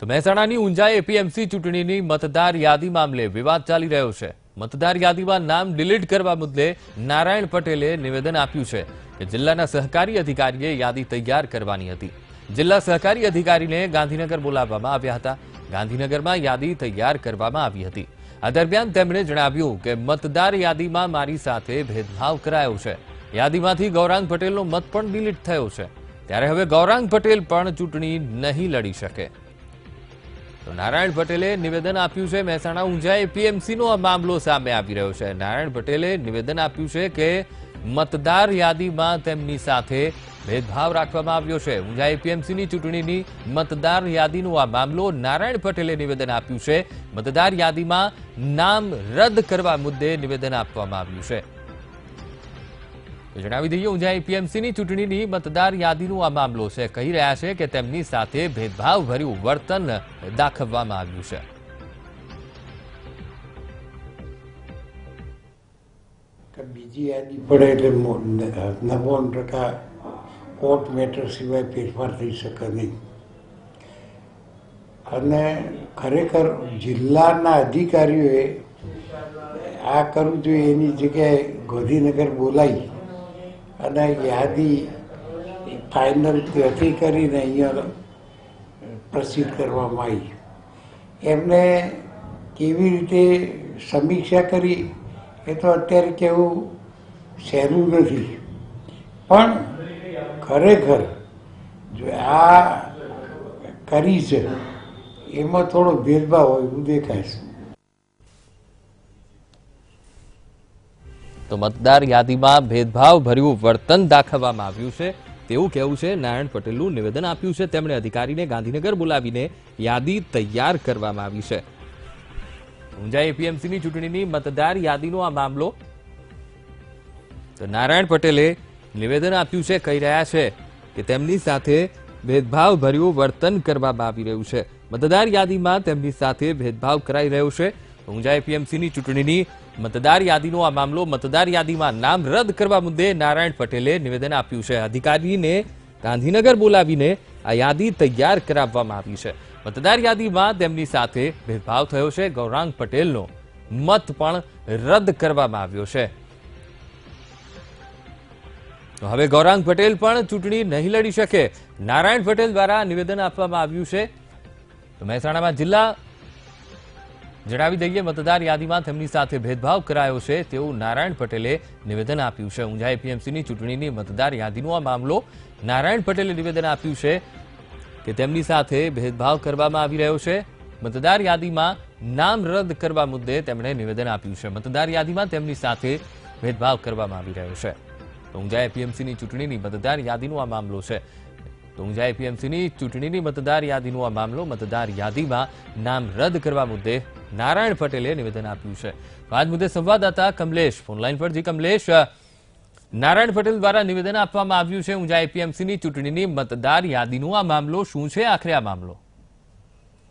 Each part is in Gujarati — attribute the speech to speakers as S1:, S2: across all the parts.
S1: તો મહેસાણાની ઊંઝા એપીએમસી ચૂંટણીની મતદાર યાદી મામલે વિવાદ ચાલી રહ્યો છે. મતદાર યાદીમાં નામ ડિલીટ કરવા મુદ્દે નારાયણ પટેલે નિવેદન આપ્યું છે કે જિલ્લાના સહકારી અધિકારીએ યાદી તૈયાર કરવાની હતી. જિલ્લા સહકારી અધિકારીને ગાંધીનગર બોલાવવામાં આવ્યા હતા. ગાંધીનગરમાં યાદી તૈયાર કરવામાં આવી હતી. આ દરમિયાન તેમણે જણાવ્યું કે મતદાર યાદીમાં મારી સાથે ભેદભાવ કરાયો છે. યાદીમાંથી ગૌરાંગ પટેલનો મત પણ ડિલીટ થયો છે. ત્યારે હવે ગૌરાંગ પટેલ પણ ચૂંટણી નહીં લડી શકે. તો નારાયણ પટેલે નિવેદન આપ્યું છે, મહેસાણા ઊંઝા એપીએમસીનો આ મામલો સામે આવી રહ્યો છે. નારાયણ પટેલે નિવેદન આપ્યું છે કે મતદાર યાદીમાં તેમની સાથે ભેદભાવ રાખવામાં આવ્યો છે. ઊંઝા એપીએમસીની ચૂંટણીની મતદાર યાદીનો આ મામલો નારાયણ પટેલે નિવેદન આપ્યું છે. મતદાર યાદીમાં નામ રદ કરવા મુદ્દે નિવેદન આપવામાં આવ્યું છે. જણાવી દઈએ, ઊંઝા એપીએમસીની ચૂંટણીની મતદાર યાદીનો આ મામલો છે. કહી રહ્યા છે કે તેમની સાથે ભેદભાવભર્યું વર્તન દાખવવામાં આવ્યું છે.
S2: બીજી યાદી પડે એટલે નવ્વાણું ટકા કોર્ટ મેટર સિવાય ફેરફાર થઈ શકે નહીં. અને ખરેખર જિલ્લાના અધિકારીઓએ આ કરવું જોઈએ, એની જગ્યાએ ગાંધીનગર બોલાવી અને યાદી ફાઇનલ ત્યાંથી કરીને અહીંયા પ્રસિદ્ધ કરવામાં આવી. એમને કેવી રીતે સમીક્ષા કરી એ તો અત્યારે કેવું સહેલું નથી. પણ ખરેખર જો આ કરી છે, એમાં થોડો ભેદભાવ હોય એવું દેખાય છે.
S1: તો મતદાર યાદીમાં ભેદભાવ વર્તન દાખવવામાં આવ્યું છે. તેવું કહેવું છે. નારાયણ પટેલનું નિવેદન આપ્યું છે. તેમણે અધિકારીને ગાંધીનગર બોલાવીને યાદી તૈયાર કરવામાં આવી છે. ઊંઝા એપીએમસીની ચૂંટણીની મતદાર યાદીનો આ મામલો. તો નારાયણ પટેલે નિવેદન આપ્યું છે. કહી રહ્યા છે કે તેમની સાથે ભેદભાવ ભર્યું વર્તન કરવામાં આવી રહ્યું છે. મતદાર યાદીમાં તેમની સાથે ભેદભાવ કરાઈ રહ્યો છે. ઊંઝા એપીએમસીની ચૂંટણીની મતદાર યાદીનો આ મામલો મતદાર યાદીમાં નામ રદ કરવા મુદ્દે નારાયણ પટેલે નિવેદન આપ્યું છે. અધિકારીને ગાંધીનગર બોલાવીને આ યાદી તૈયાર કરાવવામાં આવી છે. મતદાર યાદીમાં તેમની સાથે ભેદભાવ થયો છે. ગૌરાંગ પટેલનો મત પણ રદ કરવામાં આવ્યો છે. તો હવે ગૌરાંગ પટેલ પણ ચૂંટણી નહીં લડી શકે. નારાયણ પટેલ દ્વારા નિવેદન આપવામાં આવ્યું છે. તો મહેસાણામાં જિલ્લા જણાવી દઈએ, મતદાર યાદીમાં તેમની સાથે ભેદભાવ કરાયો છે. તેવું નારાયણ પટેલે નિવેદન આપ્યું છે. ઊંઝા એપીએમસીની ચૂંટણીની મતદાર યાદીનો આ મામલો નારાયણ પટેલે નિવેદન આપ્યું છે કે તેમની સાથે ભેદભાવ કરવામાં આવી રહ્યો છે. મતદાર યાદીમાં નામ રદ કરવા મુદ્દે તેમણે નિવેદન આપ્યું છે. મતદાર યાદીમાં તેમની સાથે ભેદભાવ કરવામાં આવી રહ્યો છે. તો ઊંઝા એપીએમસીની ચૂંટણીની મતદાર યાદીનો આ મામલો છે. તો ઊંઝા એપીએમસીની ચૂંટણીની મતદાર યાદીનો આ મામલો મતદાર યાદીમાં નામ રદ કરવા મુદ્દે નારાયણ પટેલે નિવેદન આપ્યું છે. તો આજ મુદ્દે સંવાદદાતા કમલેશ ફોનલાઈન પર જી કમલેશ અ, નારાયણ પટેલ દ્વારા નિવેદન આપવામાં આવ્યું છે ઊંઝા એપીએમસીની ચૂંટણીની મતદાર યાદીનો આ મામલો શું છે? આખરે આ મામલો.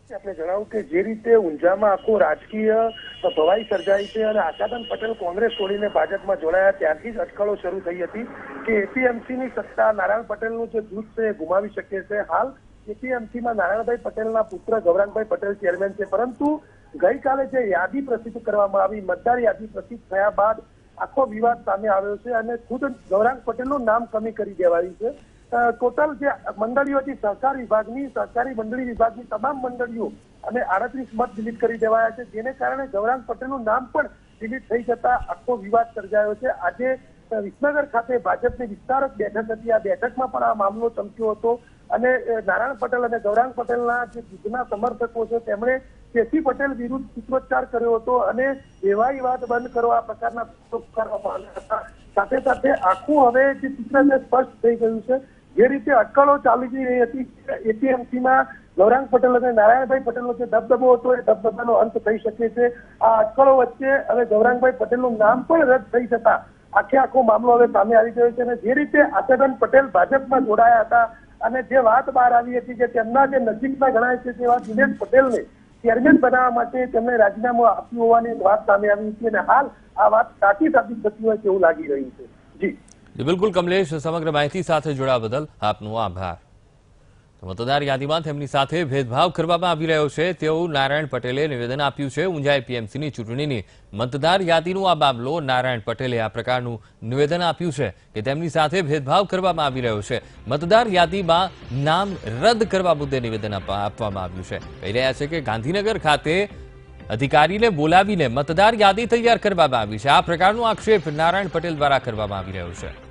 S3: આપણે જણાવું કે જે રીતે ઊંઝામાં આખું રાજકીય ભવાઈ સર્જાઈ છે અને આશાદન પટેલ કોંગ્રેસ છોડીને ભાજપમાં જોડાયા, ત્યારથી જ અટકળો શરૂ થઈ હતી કે એપીએમસી ની સત્તા નારાયણ પટેલનું જે જૂથ છે એ ગુમાવી શકે છે. હાલ એપીએમસી માં નારાયણભાઈ પટેલના પુત્ર ગૌરાંગભાઈ પટેલ ચેરમેન છે. પરંતુ ગઈકાલે જે યાદી પ્રસિદ્ધ કરવામાં આવી, મતદાર યાદી પ્રસિદ્ધ થયા બાદ આખો વિવાદ સામે આવ્યો છે અને ખુદ ગૌરાંગ પટેલનું નામ કમી કરી દેવાયું છે. ટોટલ જે મંડળીઓ હતી સહકાર વિભાગની, સહકારી મંડળી વિભાગની તમામ મંડળીઓ અને આડત્રીસ મત ડિલીટ કરી દેવાયા છે, જેને કારણે ગૌરાંગ પટેલનું નામ પણ ડિલીટ થઈ જતા આખો વિવાદ સર્જાયો છે. આજે વિસનગર ખાતે ભાજપની વિસ્તારક બેઠક હતી. આ બેઠકમાં પણ આ મામલો ચમક્યો હતો અને નારાયણ પટેલ અને ગૌરાંગ પટેલના જે જૂથના સમર્થકો છે, તેમણે કેસી પટેલ વિરુદ્ધ સૂત્રોચ્ચાર કર્યો હતો અને એવાય વાત બંધ કરો આ પ્રકારના કરવામાં આવ્યા હતા. સાથે સાથે આખું હવે જે ચિત્ર છે, સ્પષ્ટ થઈ ગયું છે. જે રીતે અટકળો ચાલી રહી હતી એપીએમસીમાં ગૌરાંગ પટેલ અને નારાયણભાઈ પટેલનો જે દબદબો હતો એ દબદબાનો અંત થઈ શકે છે. આ અટકળો વચ્ચે હવે ગૌરાંગભાઈ પટેલનું નામ પણ રદ થઈ જતા આખે આખો મામલો હવે સામે આવી ગયો છે અને જે રીતે આશાબેન પટેલ ભાજપમાં જોડાયા હતા અને જે વાત બહાર આવી હતી કે તેમના જે નજીકના ગણાય છે તેવા દિનેશ પટેલને ચેરમેન બનાવવા માટે તેમણે રાજીનામું આપ્યું હોવાની વાત સામે આવી હતી અને હાલ આ વાત સાચી સાબિત થતી હોય તેવું લાગી રહ્યું છે. જી,
S1: બિલકુલ કમલેશ, સમગ્ર માહિતી સાથે જોડાવા બદલ આપનો આભાર. મતદાર યાદીમાં તેમની સાથે ભેદભાવ કરવામાં આવી રહ્યો છે. તેવું નારાયણ પટેલે નિવેદન આપ્યું છે. ઊંઝા એપીએમસીની ચૂંટણીની મતદાર યાદીનું આ મામલો નારાયણ પટેલે આ પ્રકારનું નિવેદન આપ્યું છે કે તેમની સાથે ભેદભાવ કરવામાં આવી રહ્યો છે. મતદાર યાદીમાં નામ રદ કરવા મુદ્દે નિવેદન આપવામાં આવ્યું છે. કહી રહ્યા છે કે ગાંધીનગર ખાતે અધિકારીને બોલાવીને મતદાર યાદી તૈયાર કરવામાં આવી છે. આ પ્રકારનો આક્ષેપ નારાયણ પટેલ દ્વારા કરવામાં આવી રહ્યો છે.